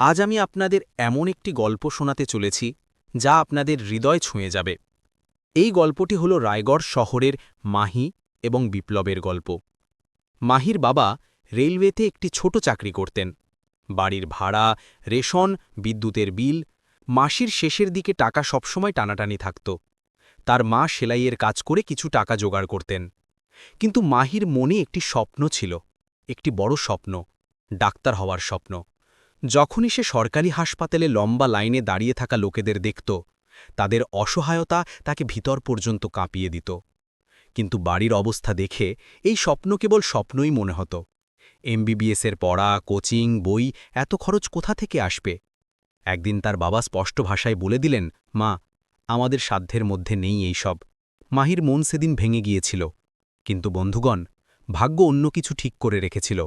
আজ আমি আপনাদের এমন একটি গল্প শোনাতে চলেছি, যা আপনাদের হৃদয় ছুঁয়ে যাবে। এই গল্পটি হল রায়গড় শহরের মাহি এবং বিপ্লবের গল্প। মাহির বাবা রেলওয়েতে একটি ছোট চাকরি করতেন। বাড়ির ভাড়া, রেশন, বিদ্যুতের বিল, মাসির শেষের দিকে টাকা সবসময় টানাটানি থাকত। তার মা সেলাইয়ের কাজ করে কিছু টাকা জোগাড় করতেন। কিন্তু মাহির মনে একটি স্বপ্ন ছিল, একটি বড় স্বপ্ন, ডাক্তার হওয়ার স্বপ্ন। যখনই সে সরকারি হাসপাতালে লম্বা লাইনে দাঁড়িয়ে থাকা লোকেদের দেখত, তাদের অসহায়তা তাকে ভিতর পর্যন্ত কাঁপিয়ে দিত। কিন্তু বাড়ির অবস্থা দেখে এই স্বপ্ন কেবল স্বপ্নই মনে হতো। এমবিবিএসের পড়া, কোচিং, বই এত খরচ কোথা থেকে আসবে? একদিন তার বাবা স্পষ্ট ভাষায় বলে দিলেন, মা, আমাদের সাধ্যের মধ্যে নেই এই সব। মাহির মন সেদিন ভেঙে গিয়েছিল। কিন্তু বন্ধুগণ, ভাগ্য অন্য কিছু ঠিক করে রেখেছিল।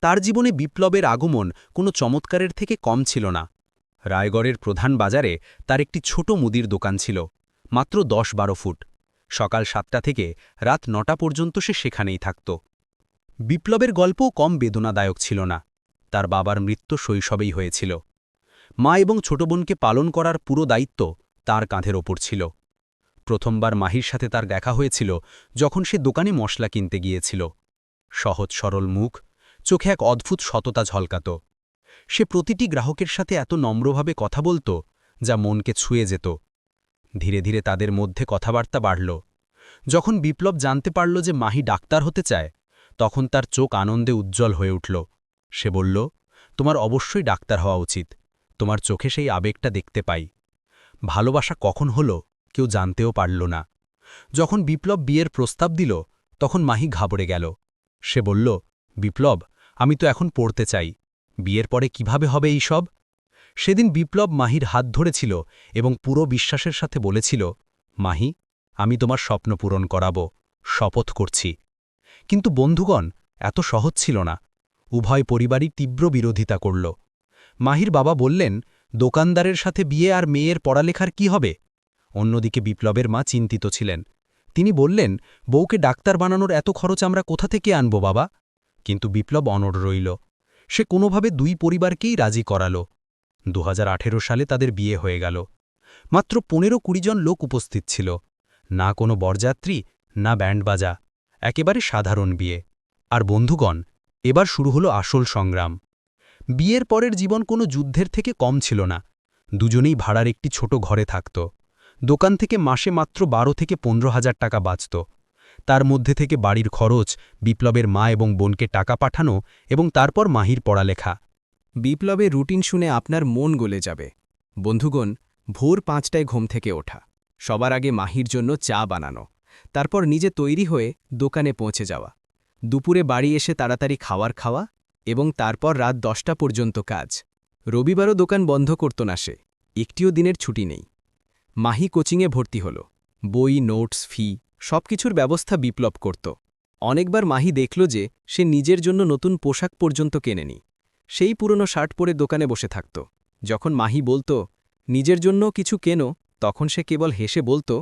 তার জীবনে বিপ্লবের আগমন কোনো চমৎকারের থেকে কম ছিল না। রায়গড়ের প্রধান বাজারে তার একটি ছোট মুদির দোকান ছিল, মাত্র দশ বারো ফুট। সকাল সাতটা থেকে রাত নটা পর্যন্ত সে সেখানেই থাকত। বিপ্লবের গল্পও কম বেদনাদায়ক ছিল না। তার বাবার মৃত্যু শৈশবেই হয়েছিল। মা এবং ছোট বোনকে পালন করার পুরো দায়িত্ব তার কাঁধের ওপর ছিল। প্রথমবার মাহির সাথে তার দেখা হয়েছিল যখন সে দোকানে মশলা কিনতে গিয়েছিল। সহজ সরল মুখ চোখে এক অদ্ভুত সততা ঝলকাত। সে প্রতিটি গ্রাহকের সাথে এত নম্রভাবে কথা বলত যা মনকে ছুঁয়ে যেত। ধীরে ধীরে তাদের মধ্যে কথাবার্তা বাড়ল। যখন বিপ্লব জানতে পারল যে মাহি ডাক্তার হতে চায়, তখন তার চোখ আনন্দে উজ্জ্বল হয়ে উঠল। সে বলল, তোমার অবশ্যই ডাক্তার হওয়া উচিত। তোমার চোখে সেই আবেগটা দেখতে পাই। ভালোবাসা কখন হল কেউ জানতেও পারল না। যখন বিপ্লব বিয়ের প্রস্তাব দিল, তখন মাহি ঘাবড়ে গেল। সে বলল বিপ্লব, আমি তো এখন পড়তে চাই। বিয়ের পরে কীভাবে হবে এই সব সেদিন বিপ্লব মাহির হাত ধরেছিল এবং পুরো বিশ্বাসের সাথে বলেছিল, মাহি, আমি তোমার স্বপ্ন পূরণ করাব, শপথ করছি। কিন্তু বন্ধুগণ, এত সহজ ছিল না। উভয় পরিবারই তীব্র বিরোধিতা করল। মাহির বাবা বললেন, দোকানদারের সাথে বিয়ে আর মেয়ের পড়ালেখার কি হবে? অন্যদিকে বিপ্লবের মা চিন্তিত ছিলেন। তিনি বললেন, বউকে ডাক্তার বানানোর এত খরচ আমরা কোথা থেকে আনব বাবা? কিন্তু বিপ্লব অনড় রইল। সে কোনোভাবে দুই পরিবারকেই রাজি করাল। দু হাজার আঠেরো সালে তাদের বিয়ে হয়ে গেল। মাত্র পনেরো কুড়ি জন লোক উপস্থিত ছিল। না কোনো বরযাত্রী, না ব্যান্ড বাজা, একেবারে সাধারণ বিয়ে। আর বন্ধুগণ, এবার শুরু হলো আসল সংগ্রাম। বিয়ের পরের জীবন কোনো যুদ্ধের থেকে কম ছিল না। দুজনেই ভাড়ার একটি ছোট ঘরে থাকত। দোকান থেকে মাসে মাত্র বারো থেকে পনেরো হাজার টাকা বাঁচত। তার মধ্যে থেকে বাড়ির খরচ, বিপ্লবের মা এবং বোনকে টাকা পাঠানো এবং তারপর মাহির পড়ালেখা। বিপ্লবের রুটিন শুনে আপনার মন গলে যাবে। বন্ধুগণ, ভোর পাঁচটায় ঘুম থেকে ওঠা। সবার আগে মাহির জন্য চা বানানো। তারপর নিজে তৈরি হয়ে দোকানে পৌঁছে যাওয়া। দুপুরে বাড়ি এসে তাড়াতাড়ি খাওয়ার খাওয়া এবং তারপর রাত দশটা পর্যন্ত কাজ। রবিবারও দোকান বন্ধ করত না সে। একটিও দিনের ছুটি নেই। মাহি কোচিংয়ে ভর্তি হল। বই, নোটস, ফি সবকিছুর ব্যবস্থা বিপ্লব করত। অনেকবার মাহি দেখল যে সে নিজের জন্য নতুন পোশাক পর্যন্ত কেনেনি। সেই পুরনো শার্ট পরে দোকানে বসে থাকত। যখন মাহি বলতো, নিজের জন্য কিছু কেনো? তখন সে কেবল হেসে বলতো,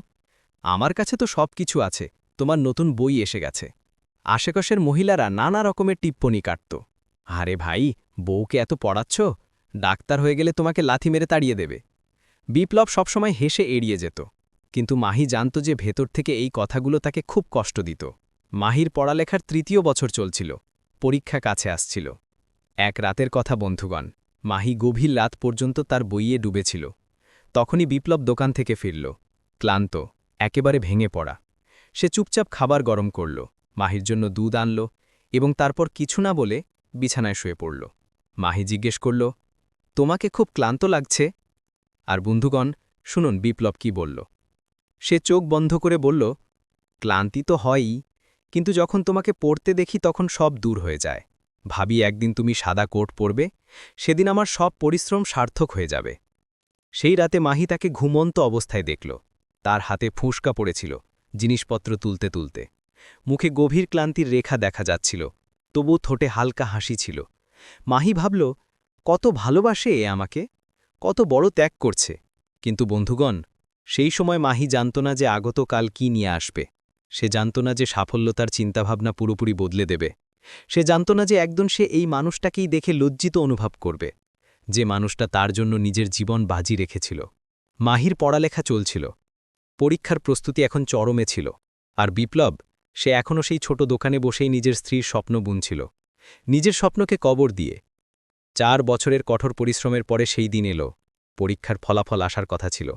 আমার কাছে তো সব কিছু আছে, তোমার নতুন বই এসে গেছে। আশেপাশের মহিলারা নানা রকমের টিপ্পনি কাটত। আরে ভাই, বউকে এত পড়াচ্ছ? ডাক্তার হয়ে গেলে তোমাকে লাথি মেরে তাড়িয়ে দেবে। বিপ্লব সবসময় হেসে এড়িয়ে যেত। কিন্তু মাহি জানত যে ভেতর থেকে এই কথাগুলো তাকে খুব কষ্ট দিত। মাহির পড়ালেখার তৃতীয় বছর চলছিল। পরীক্ষা কাছে আসছিল। এক রাতের কথা, বন্ধুগণ, মাহি গভীর রাত পর্যন্ত তার বইয়ে ডুবেছিল। তখনই বিপ্লব দোকান থেকে ফিরল। ক্লান্ত, একেবারে ভেঙে পড়া। সে চুপচাপ খাবার গরম করল, মাহির জন্য দুধ আনল এবং তারপর কিছু না বলে বিছানায় শুয়ে পড়ল। মাহি জিজ্ঞেস করল, তোমাকে খুব ক্লান্ত লাগছে? আর বন্ধুগণ, শুনুন, বিপ্লব কি বলল? সে চোখ বন্ধ করে বলল, ক্লান্তি তো হয়ই, কিন্তু যখন তোমাকে পড়তে দেখি তখন সব দূর হয়ে যায়। ভাবি একদিন তুমি সাদা কোট পরবে, সেদিন আমার সব পরিশ্রম সার্থক হয়ে যাবে। সেই রাতে মাহি তাকে ঘুমন্ত অবস্থায় দেখল। তার হাতে ফুঁসকা পড়েছিল, জিনিসপত্র তুলতে তুলতে। মুখে গভীর ক্লান্তির রেখা দেখা যাচ্ছিল তবু ঠোঁটে হালকা হাসি ছিল। মাহি ভাবল, কত ভালোবাসে এ আমাকে, কত বড় ত্যাগ করছে। কিন্তু বন্ধুগণ সেই সময় মাহি জানত না যে আগত কাল কি নিয়ে আসবে। সে জানত না যে সাফল্য তার চিন্তাভাবনা পুরোপুরি বদলে দেবে। সে জানত না যে একদম সে এই মানুষটাকেই দেখে লজ্জিত অনুভব করবে, যে মানুষটা তার জন্য নিজের জীবন বাজি রেখেছিল। মাহির পড়ালেখা চলছিল। পরীক্ষার প্রস্তুতি এখন চরমে ছিল। আর বিপ্লব, সে এখনও সেই ছোট দোকানে বসেই নিজের স্ত্রীর স্বপ্ন বুনছিল। নিজের স্বপ্নকে কবর দিয়ে। চার বছরের কঠোর পরিশ্রমের পরে সেই দিন এলো। পরীক্ষার ফলাফল আসার কথা ছিল।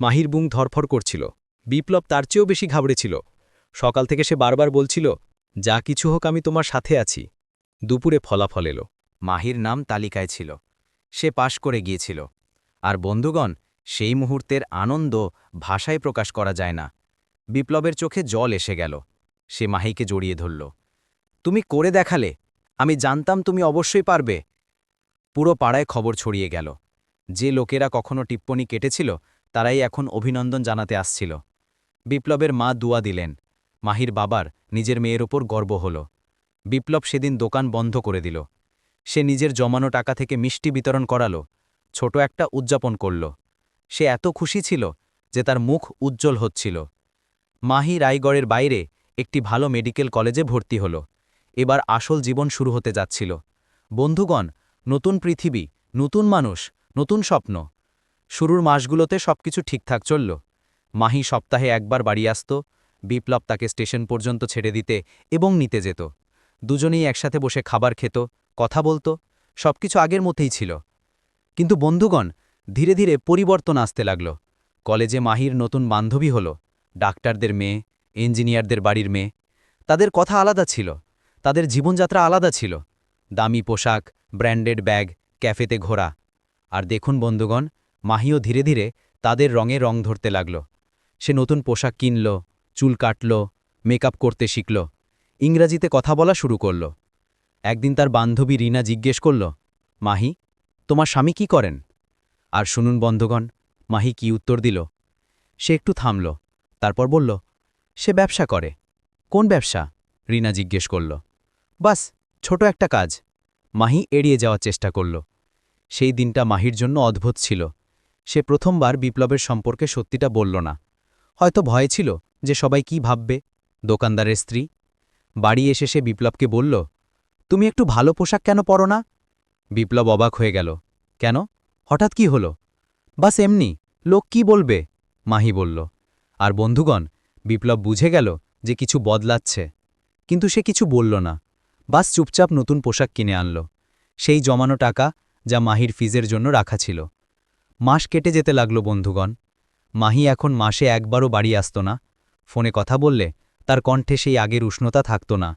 মাহির বুং ধরফর করছিল। বিপ্লব তার চেয়েও বেশি ঘাবড়েছিল সকাল থেকে সে বারবার বলছিল, যা কিছু হোক, আমি তোমার সাথে আছি। দুপুরে ফলাফল এলো। মাহির নাম তালিকায় ছিল। সে পাশ করে গিয়েছিল। আর বন্ধুগণ, সেই মুহূর্তের আনন্দ ভাষায় প্রকাশ করা যায় না। বিপ্লবের চোখে জল এসে গেল। সে মাহিকে জড়িয়ে ধরল। তুমি করে দেখালে? আমি জানতাম তুমি অবশ্যই পারবে। পুরো পাড়ায় খবর ছড়িয়ে গেল। যে লোকেরা কখনো টিপ্পনি কেটেছিল তারাই এখন অভিনন্দন জানাতে আসছিল। বিপ্লবের মা দুয়া দিলেন, মাহির বাবার নিজের মেয়ের ওপর গর্ব হল। বিপ্লব সেদিন দোকান বন্ধ করে দিল। সে নিজের জমানো টাকা থেকে মিষ্টি বিতরণ করালো, ছোট একটা উদযাপন করল। সে এত খুশি ছিল যে তার মুখ উজ্জ্বল হচ্ছিল। মাহি রায়গড়ের বাইরে একটি ভালো মেডিকেল কলেজে ভর্তি হল। এবার আসল জীবন শুরু হতে যাচ্ছিল। বন্ধুগণ, নতুন পৃথিবী, নতুন মানুষ, নতুন স্বপ্ন। শুরুর মাসগুলোতে সবকিছু ঠিকঠাক চলল। মাহি সপ্তাহে একবার বাড়ি আসত, বিপ্লব তাকে স্টেশন পর্যন্ত ছেড়ে দিতে এবং নিতে যেত। দুজনেই একসাথে বসে খাবার খেত, কথা বলতো, সবকিছু আগের মতেই ছিল। কিন্তু বন্ধুগণ, ধীরে ধীরে পরিবর্তন আসতে লাগল। কলেজে মাহির নতুন বান্ধবী হল, ডাক্তারদের মেয়ে, ইঞ্জিনিয়ারদের বাড়ির মেয়ে। তাদের কথা আলাদা ছিল, তাদের জীবনযাত্রা আলাদা ছিল। দামি পোশাক, ব্র্যান্ডেড ব্যাগ, ক্যাফেতে ঘোরা। আর দেখুন বন্ধুগণ মাহিও ধীরে ধীরে তাদের রঙে রং ধরতে লাগল। সে নতুন পোশাক কিনল, চুল কাটল, মেকআপ করতে শিখল, ইংরাজিতে কথা বলা শুরু করল। একদিন তার বান্ধবী রিনা জিজ্ঞেস করল, মাহি, তোমার স্বামী কি করেন? আর শুনুন বন্ধগণ, মাহি কি উত্তর দিল? সে একটু থামল, তারপর বলল, সে ব্যবসা করে। কোন ব্যবসা? রিনা জিজ্ঞেস করল। বাস, ছোট একটা কাজ। মাহি এড়িয়ে যাওয়ার চেষ্টা করল। সেই দিনটা মাহির জন্য অদ্ভুত ছিল। সে প্রথমবার বিপ্লবের সম্পর্কে সত্যিটা বলল না। হয়তো ভয় ছিল যে সবাই কি ভাববে। দোকানদারের স্ত্রী। বাড়ি এসে সে বিপ্লবকে বলল, তুমি একটু ভালো পোশাক কেন পরো না? বিপ্লব অবাক হয়ে গেল, কেন? হঠাৎ কি হলো? বাস এমনি, লোক কি বলবে? মাহি বলল, আর বন্ধুগণ, বিপ্লব বুঝে গেল যে কিছু বদলাচ্ছে, কিন্তু সে কিছু বলল না। বাস চুপচাপ নতুন পোশাক কিনে আনল। সেই জমানো টাকা যা মাহির ফিজের জন্য রাখা ছিল। মাস কেটে যেতে লাগল, বন্ধুগণ। মাহি এখন মাসে একবারও বাড়ি আসত না। ফোনে কথা বললে তার কণ্ঠে সেই আগের উষ্ণতা থাকত না।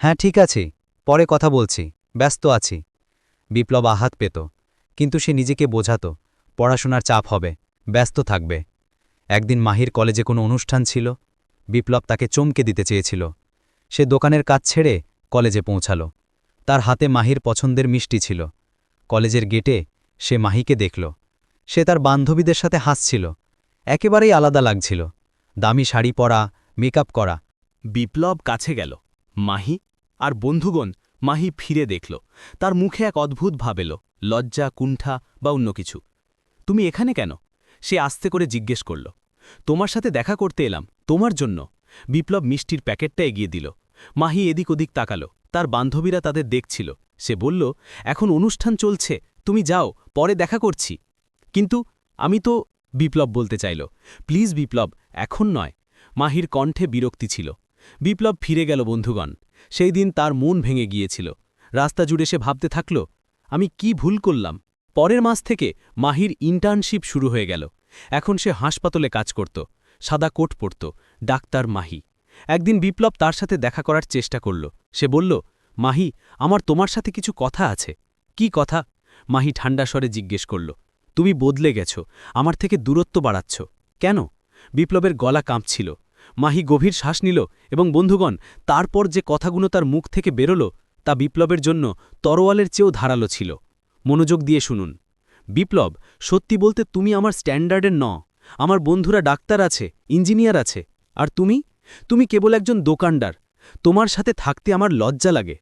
হ্যাঁ ঠিক আছে, পরে কথা বলছি, ব্যস্ত আছি। বিপ্লব আহাত পেত, কিন্তু সে নিজেকে বোঝাত, পড়াশোনার চাপ হবে, ব্যস্ত থাকবে। একদিন মাহির কলেজে কোনো অনুষ্ঠান ছিল, বিপ্লব তাকে চমকে দিতে চেয়েছিল। সে দোকানের কাজ ছেড়ে কলেজে পৌঁছাল। তার হাতে মাহির পছন্দের মিষ্টি ছিল। কলেজের গেটে সে মাহিকে দেখল। সে তার বান্ধবীদের সাথে হাসছিল। একেবারেই আলাদা লাগছিল। দামি শাড়ি পরা, মেকআপ করা। বিপ্লব কাছে গেল। মাহি আর বন্ধুগণ মাহি ফিরে দেখল। তার মুখে এক অদ্ভুত ভাব এলো, লজ্জা, কুণ্ঠা বা অন্য কিছু। তুমি এখানে কেন? সে আস্তে করে জিজ্ঞেস করল। তোমার সাথে দেখা করতে এলাম, তোমার জন্য। বিপ্লব মিষ্টির প্যাকেটটা এগিয়ে দিল। মাহি এদিক ওদিক তাকালো। তার বান্ধবীরা তাদের দেখছিল। সে বলল, এখন অনুষ্ঠান চলছে, তুমি যাও, পরে দেখা করছি। কিন্তু আমি তো বিপ্লব বলতে চাইল। প্লিজ বিপ্লব, এখন নয়। মাহির কণ্ঠে বিরক্তি ছিল। বিপ্লব ফিরে গেল বন্ধুগণ। সেই দিন তার মন ভেঙে গিয়েছিল। রাস্তা জুড়ে সে ভাবতে থাকল, আমি কি ভুল করলাম? পরের মাস থেকে মাহির ইন্টার্নশিপ শুরু হয়ে গেল। এখন সে হাসপাতালে কাজ করত, সাদা কোট পরত, ডাক্তার মাহি। একদিন বিপ্লব তার সাথে দেখা করার চেষ্টা করল। সে বলল, মাহি, আমার তোমার সাথে কিছু কথা আছে। কি কথা? মাহি ঠান্ডা স্বরে জিজ্ঞেস করল। তুমি বদলে গেছ, আমার থেকে দূরত্ব বাড়াচ্ছ। কেন? বিপ্লবের গলা কাঁপছিল। মাহি গভীর শ্বাস নিল এবং বন্ধুগণ, তারপর যে কথাগুলো তার মুখ থেকে বেরোল, তা বিপ্লবের জন্য তরোয়ালের চেয়েও ধারালো ছিল। মনোযোগ দিয়ে শুনুন। বিপ্লব, সত্যি বলতে তুমি আমার স্ট্যান্ডার্ডের ন। আমার বন্ধুরা ডাক্তার আছে, ইঞ্জিনিয়ার আছে। আর তুমি? তুমি কেবল একজন দোকানদার। তোমার সাথে থাকতে আমার লজ্জা লাগে।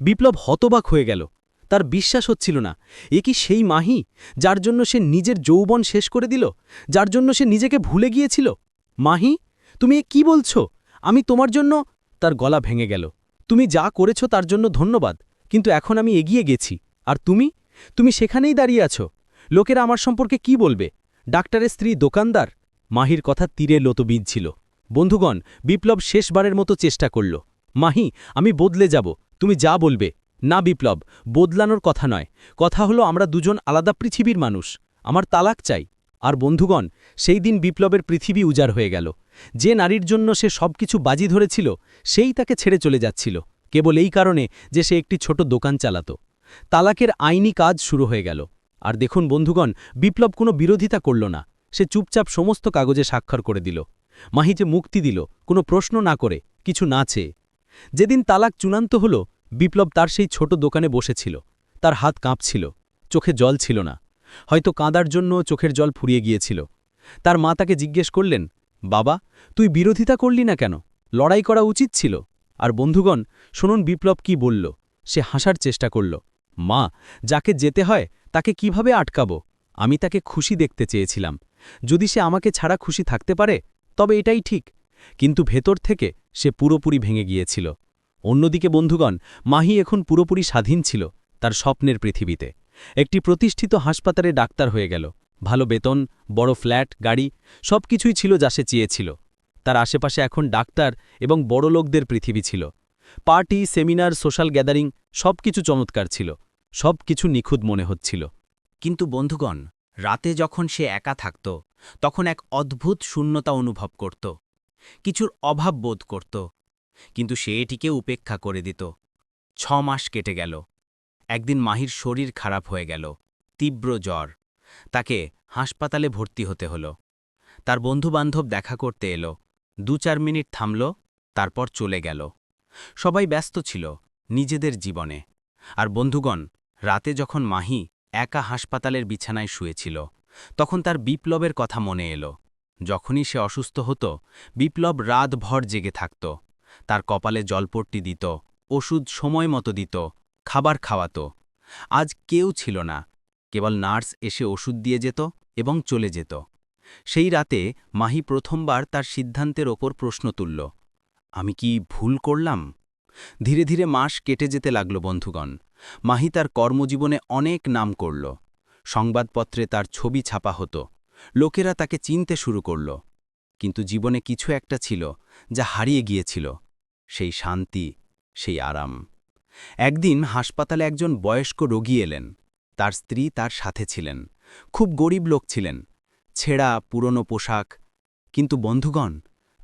বিপ্লব হতবাক হয়ে গেল। তার বিশ্বাস হচ্ছিল না। এ কি সেই মাহি, যার জন্য সে নিজের যৌবন শেষ করে দিল? যার জন্য সে নিজেকে ভুলে গিয়েছিল? মাহি, তুমি এ কি বলছো? আমি তোমার জন্য, তার গলা ভেঙে গেল। তুমি যা করেছ তার জন্য ধন্যবাদ, কিন্তু এখন আমি এগিয়ে গেছি। আর তুমি? তুমি সেখানেই দাঁড়িয়ে আছো। লোকেরা আমার সম্পর্কে কি বলবে? ডাক্তারের স্ত্রী দোকানদার? মাহির কথা তীরে লতবীজ ছিল। বন্ধুগণ, বিপ্লব শেষবারের মতো চেষ্টা করল। মাহি, আমি বদলে যাব। তুমি যা বলবে। না বিপ্লব, বদলানোর কথা নয়। কথা হলো আমরা দুজন আলাদা পৃথিবীর মানুষ। আমার তালাক চাই। আর বন্ধুগণ, সেই দিন বিপ্লবের পৃথিবী উজাড় হয়ে গেল। যে নারীর জন্য সে সবকিছু বাজি ধরেছিল, সেই তাকে ছেড়ে চলে যাচ্ছিল। কেবল এই কারণে যে সে একটি ছোট দোকান চালাত। তালাকের আইনি কাজ শুরু হয়ে গেল। আর দেখুন বন্ধুগণ, বিপ্লব কোনো বিরোধিতা করল না। সে চুপচাপ সমস্ত কাগজে স্বাক্ষর করে দিল। মাহি যে মুক্তি দিল, কোনো প্রশ্ন না করে, কিছু না চেয়ে। যেদিন তালাক চূড়ান্ত হল বিপ্লব তার সেই ছোট দোকানে বসেছিল। তার হাত কাঁপছিল। চোখে জল ছিল না। হয়তো কাঁদার জন্য চোখের জল ফুরিয়ে গিয়েছিল। তার মা তাকে জিজ্ঞেস করলেন, বাবা, তুই বিরোধিতা করলি না কেন? লড়াই করা উচিত ছিল। আর বন্ধুগণ, শুনুন বিপ্লব কি বলল। সে হাসার চেষ্টা করল, মা, যাকে যেতে হয় তাকে কীভাবে আটকাবো? আমি তাকে খুশি দেখতে চেয়েছিলাম। যদি সে আমাকে ছাড়া খুশি থাকতে পারে, তবে এটাই ঠিক। কিন্তু ভেতর থেকে সে পুরোপুরি ভেঙে গিয়েছিল। অন্যদিকে বন্ধুগণ, মাহি এখন পুরোপুরি স্বাধীন ছিল তার স্বপ্নের পৃথিবীতে। একটি প্রতিষ্ঠিত হাসপাতালে ডাক্তার হয়ে গেল। ভালো বেতন, বড় ফ্ল্যাট, গাড়ি সব কিছুই ছিল যা সে চেয়েছিল। তার আশেপাশে এখন ডাক্তার এবং বড় লোকদের পৃথিবী ছিল। পার্টি, সেমিনার, সোশ্যাল গ্যাদারিং সব কিছু চমৎকার ছিল। সব কিছু নিখুঁত মনে হচ্ছিল। কিন্তু বন্ধুগণ, রাতে যখন সে একা থাকত, তখন এক অদ্ভুত শূন্যতা অনুভব করত। কিছুর অভাব বোধ করত। কিন্তু সে এটিকে উপেক্ষা করে দিত। ছ মাস কেটে গেল। একদিন মাহির শরীর খারাপ হয়ে গেল, তীব্র জ্বর। তাকে হাসপাতালে ভর্তি হতে হল। তার বন্ধুবান্ধব দেখা করতে এলো। দু চার মিনিট থামল, তারপর চলে গেল। সবাই ব্যস্ত ছিল, নিজেদের জীবনে। আর বন্ধুগণ, রাতে যখন মাহি একা হাসপাতালের বিছানায় শুয়েছিল, তখন তার বিপ্লবের কথা মনে এলো। যখনই সে অসুস্থ হতো, বিপ্লব রাতভর জেগে থাকত। তার কপালে জলপট্টি দিত, ওষুধ সময় মতো দিত, খাবার খাওয়াতো। আজ কেউ ছিল না, কেবল নার্স এসে ওষুধ দিয়ে যেত এবং চলে যেত। সেই রাতে মাহি প্রথমবার তার সিদ্ধান্তের ওপর প্রশ্ন তুলল, আমি কি ভুল করলাম? ধীরে ধীরে মাস কেটে যেতে লাগল বন্ধুগণ। মাহি তার কর্মজীবনে অনেক নাম করল। সংবাদপত্রে তার ছবি ছাপা হতো। লোকেরা তাকে চিনতে শুরু করল। কিন্তু জীবনে কিছু একটা ছিল, যা হারিয়ে গিয়েছিল। সেই শান্তি, সেই আরাম। একদিন হাসপাতালে একজন বয়স্ক রোগী এলেন। তার স্ত্রী তার সাথে ছিলেন। খুব গরিব লোক ছিলেন। ছেঁড়া, পুরনো পোশাক। কিন্তু বন্ধুগণ,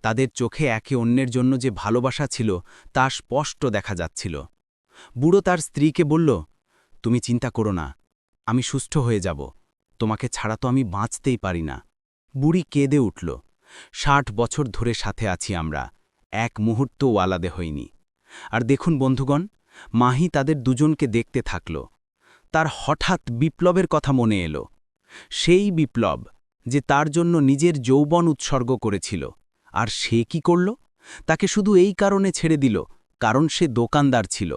তাদের চোখে একে অন্যের জন্য যে ভালোবাসা ছিল, তা স্পষ্ট দেখা যাচ্ছিল। বুড়ো তার স্ত্রীকে বলল, তুমি চিন্তা করো না, আমি সুস্থ হয়ে যাব। তোমাকে ছাড়া তো আমি বাঁচতেই পারি না। বুড়ি কেঁদে উঠল, ষাট বছর ধরে সাথে আছি আমরা। এক মুহূর্তও আলাদে হইনি আর দেখুন বন্ধুগণ, মাহি তাদের দুজনকে দেখতে থাকল। তার হঠাৎ বিপ্লবের কথা মনে এলো। সেই বিপ্লব যে তার জন্য নিজের যৌবন উৎসর্গ করেছিল। আর সে কি করল? তাকে শুধু এই কারণে ছেড়ে দিল, কারণ সে দোকানদার ছিল।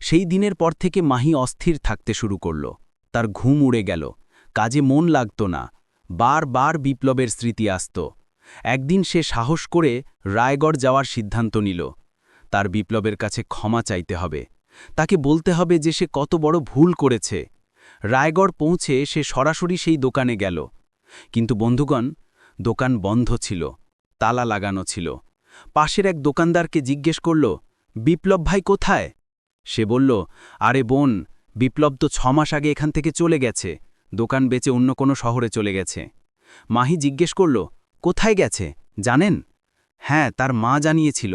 সেই দিনের পর থেকে মাহি অস্থির থাকতে শুরু করল। তার ঘুম উড়ে গেল, কাজে মন লাগত না। বারবার বিপ্লবের স্মৃতি আসত। একদিন সে সাহস করে রায়গড় যাওয়ার সিদ্ধান্ত নিল। তার বিপ্লবের কাছে ক্ষমা চাইতে হবে। তাকে বলতে হবে যে সে কত বড় ভুল করেছে। রায়গড় পৌঁছে সে সরাসরি সেই দোকানে গেল। কিন্তু বন্ধুগণ, দোকান বন্ধ ছিল, তালা লাগানো ছিল। পাশের এক দোকানদারকে জিজ্ঞেস করল, বিপ্লব ভাই কোথায়? সে বলল, আরে বোন, বিপ্লব তো ছ মাস আগে এখান থেকে চলে গেছে। দোকান বেচে অন্য কোনো শহরে চলে গেছে। মাহি জিজ্ঞেস করল কোথায় গেছে, জানেন? হ্যাঁ তার মা জানিয়েছিল,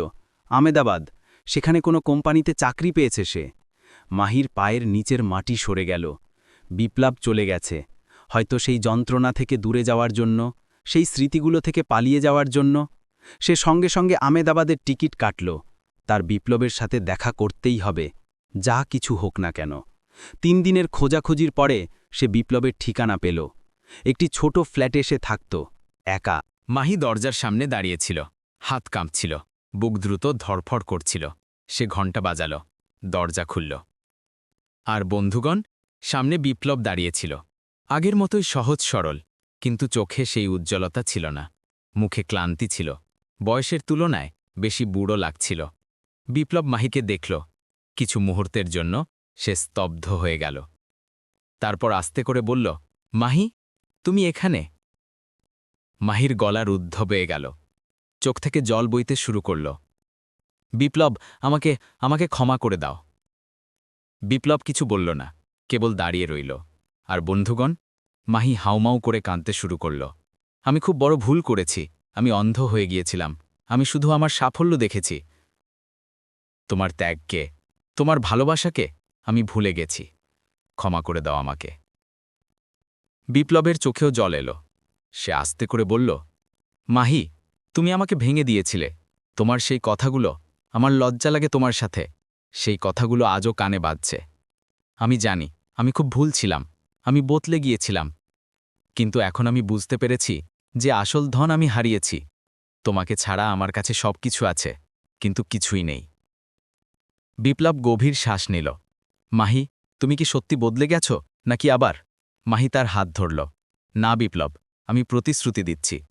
আমেদাবাদ, সেখানে কোনো কোম্পানিতে চাকরি পেয়েছে সে। মাহির পায়ের নিচের মাটি সরে গেল। বিপ্লব চলে গেছে। হয়তো সেই যন্ত্রণা থেকে দূরে যাওয়ার জন্য, সেই স্মৃতিগুলো থেকে পালিয়ে যাওয়ার জন্য, সে সঙ্গে সঙ্গে আমেদাবাদের টিকিট কাটল। তার বিপ্লবের সাথে দেখা করতেই হবে, যা কিছু হোক না কেন। তিন দিনের খোঁজাখুঁজির পরে সে বিপ্লবের ঠিকানা পেল। একটি ছোট ফ্ল্যাটে সে থাকত, একা। মাহি দরজার সামনে দাঁড়িয়েছিল। হাত কাঁপছিল। বুক দ্রুত ধরফড় করছিল। সে ঘণ্টা বাজাল। দরজা খুলল। আর বন্ধুগণ, সামনে বিপ্লব দাঁড়িয়েছিল। আগের মতোই সহজ সরল, কিন্তু চোখে সেই উজ্জ্বলতা ছিল না। মুখে ক্লান্তি ছিল। বয়সের তুলনায় বেশি বুড়ো লাগছিল। বিপ্লব মাহিকে দেখল। কিছু মুহূর্তের জন্য সে স্তব্ধ হয়ে গেল। তারপর আস্তে করে বলল, মাহি, তুমি এখানে? মাহির গলা রুদ্ধ হয়ে গেল। চোখ থেকে জল বইতে শুরু করল। বিপ্লব, আমাকে আমাকে ক্ষমা করে দাও। বিপ্লব কিছু বলল না, কেবল দাঁড়িয়ে রইল। আর বন্ধুগণ, মাহি হাউমাউ করে কাঁদতে শুরু করল। আমি খুব বড় ভুল করেছি, আমি অন্ধ হয়ে গিয়েছিলাম, আমি শুধু আমার সাফল্য দেখেছি। তোমার ত্যাগকে তোমার ভালোবাসাকে আমি ভুলে গেছি। ক্ষমা করে দাও আমাকে। বিপ্লবের চোখেও জল এলো। সে আস্তে করে বলল, মাহি, তুমি আমাকে ভেঙে দিয়েছিলে। তোমার সেই কথাগুলো আমার লজ্জা লাগে তোমার সাথে। সেই কথাগুলো আজও কানে বাজছে। আমি জানি, আমি খুব ভুল ছিলাম। আমি বতলে গিয়েছিলাম। কিন্তু এখন আমি বুঝতে পেরেছি যে আসল ধন আমি হারিয়েছি। তোমাকে ছাড়া আমার কাছে সব কিছু আছে, কিন্তু কিছুই নেই। বিপ্লব গভীর শ্বাস নিল, মাহি, তুমি কি সত্যি বদলে গেছ? নাকি আবার? মাহি তার হাত ধরল, না বিপ্লব আমি প্রতিশ্রুতি দিচ্ছি।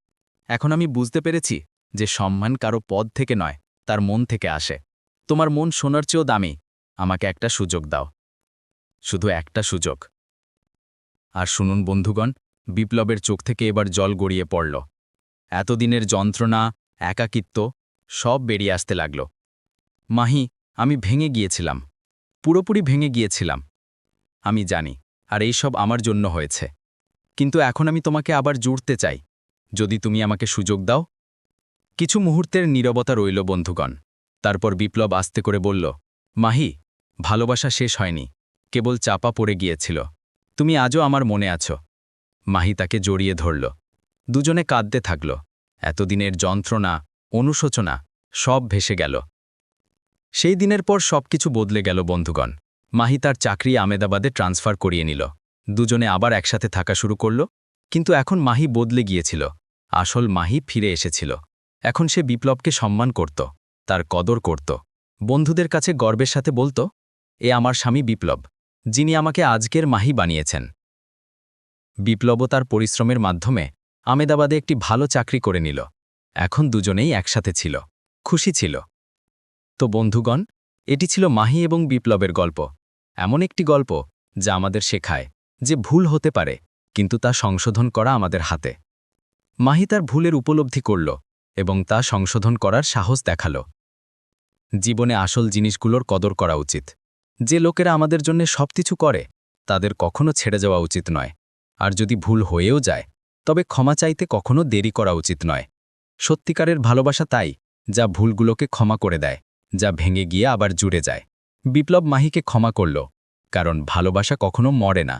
এখন আমি বুঝতে পেরেছি যে সম্মান কারও পদ থেকে নয়, তার মন থেকে আসে। তোমার মন সোনার চেয়েও দামি। আমাকে একটা সুযোগ দাও। শুধু একটা সুযোগ। আর শুনুন বন্ধুগণ, বিপ্লবের চোখ থেকে এবার জল গড়িয়ে পড়ল। এতদিনের যন্ত্রণা, একাকিত্ব, সব বেরিয়ে আসতে লাগল। মাহি, আমি ভেঙে গিয়েছিলাম। পুরোপুরি ভেঙে গিয়েছিলাম। আমি জানি, আর এই সব আমার জন্য হয়েছে। কিন্তু এখন আমি তোমাকে আবার জুড়তে চাই। যদি তুমি আমাকে সুযোগ দাও। কিছু মুহূর্তের নীরবতা রইল, বন্ধুগণ। তারপর বিপ্লব আস্তে করে বলল, মাহি, ভালোবাসা শেষ হয়নি। কেবল চাপা পড়ে গিয়েছিল। তুমি আজও আমার মনে আছো। মাহি তাকে জড়িয়ে ধরল। দুজনে কাঁদতে থাকল। এতদিনের যন্ত্রণা, অনুশোচনা, সব ভেসে গেল। সেই দিনের পর সবকিছু বদলে গেল, বন্ধুগণ। মাহি তার চাকরি আমেদাবাদে ট্রান্সফার করিয়ে নিল। দুজনে আবার একসাথে থাকা শুরু করল, কিন্তু এখন মাহি বদলে গিয়েছিল, আসল মাহি ফিরে এসেছিল। এখন সে বিপ্লবকে সম্মান করত, তার কদর করত। বন্ধুদের কাছে গর্বের সাথে বলতো, এ আমার স্বামী বিপ্লব, যিনি আমাকে আজকের মাহি বানিয়েছেন। বিপ্লবও তার পরিশ্রমের মাধ্যমে আমেদাবাদে একটি ভালো চাকরি করে নিল। এখন দুজনেই একসাথে ছিল, খুশি ছিল। তো বন্ধুগণ, এটি ছিল মাহি এবং বিপ্লবের গল্প। এমন একটি গল্প যা আমাদের শেখায়। যে ভুল হতে পারে, কিন্তু তা সংশোধন করা আমাদের হাতে। মাহি তার ভুলের উপলব্ধি করল এবং তা সংশোধন করার সাহস দেখাল। জীবনে আসল জিনিসগুলোর কদর করা উচিত। যে লোকেরা আমাদের জন্য সবকিছু করে, তাদের কখনো ছেড়ে যাওয়া উচিত নয়। আর যদি ভুল হয়েও যায়, তবে ক্ষমা চাইতে কখনো দেরি করা উচিত নয়। সত্যিকারের ভালোবাসা তাই, যা ভুলগুলোকে ক্ষমা করে দেয়, যা ভেঙে গিয়ে আবার জুড়ে যায়। বিপ্লব মাহিকে ক্ষমা করল, কারণ ভালোবাসা কখনো মরে না।